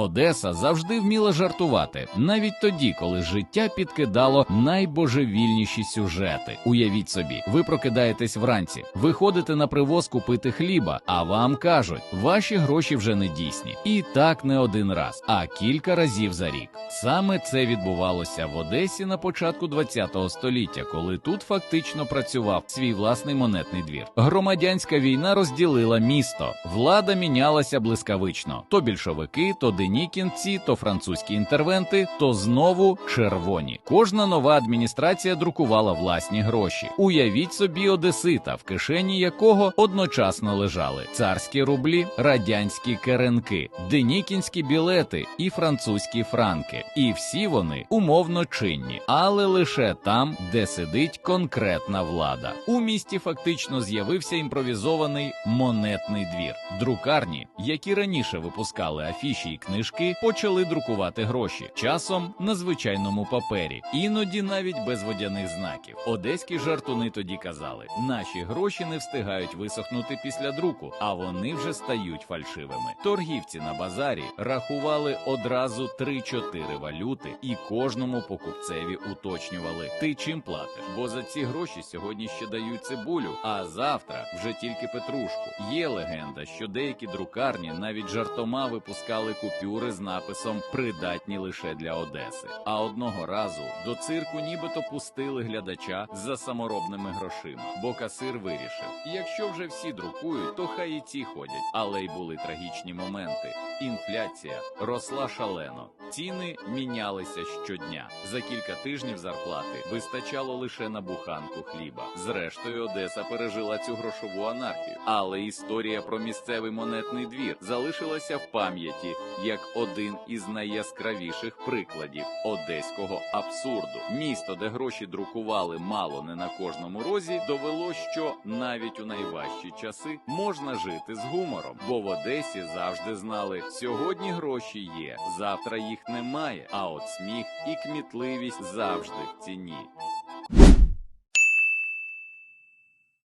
Одеса завжди вміла жартувати, навіть тоді, коли життя підкидало найбожевільніші сюжети. Уявіть собі, ви прокидаєтесь вранці, виходите на привоз купити хліба, а вам кажуть, ваші гроші вже не дійсні. І так не один раз, а кілька разів за рік. Саме це відбувалося в Одесі на початку ХХ століття, коли тут фактично працював свій власний монетний двір. Громадянська війна розділила місто. Влада мінялася блискавично: то більшовики, то денікінці, то французькі інтервенти, то знову червоні. Кожна нова адміністрація друкувала власні гроші. Уявіть собі одесита, в кишені якого одночасно лежали царські рублі, радянські керенки, денікінські білети і французькі франки. І всі вони умовно чинні, але лише там, де сидить конкретна влада. У місті фактично з'явився імпровізований монетний двір. Друкарні, які раніше випускали афіші і книжки, почали друкувати гроші часом на звичайному папері, іноді навіть без водяних знаків. Одеські жартуни тоді казали: наші гроші не встигають висохнути після друку, а вони вже стають фальшивими. Торгівці на базарі рахували одразу 3-4 валюти, і кожному покупцеві уточнювали: ти чим платиш? Бо за ці гроші сьогодні ще дають цибулю, а завтра вже тільки петрушку. Є легенда, що деякі друкарні навіть жартома випускали купюри з написом придатні лише для Одеси. А одного разу до цирку нібито пустили глядача за саморобними грошима, бо касир вирішив: якщо вже всі друкують, то хай і ці ходять. Але й були трагічні моменти. Інфляція росла шалено. Ціни мінялися щодня. За кілька тижнів зарплати вистачало лише на буханку хліба. Зрештою, Одеса пережила цю грошову анархію. Але історія про місцевий монетний двір залишилася в пам'яті як один із найяскравіших прикладів одеського абсурду. Місто, де гроші друкували мало не на кожному розі, довело, що навіть у найважчі часи можна жити з гумором, бо в Одесі завжди знали, сьогодні гроші є, завтра їх немає. А от сміх і кмітливість завжди в ціні.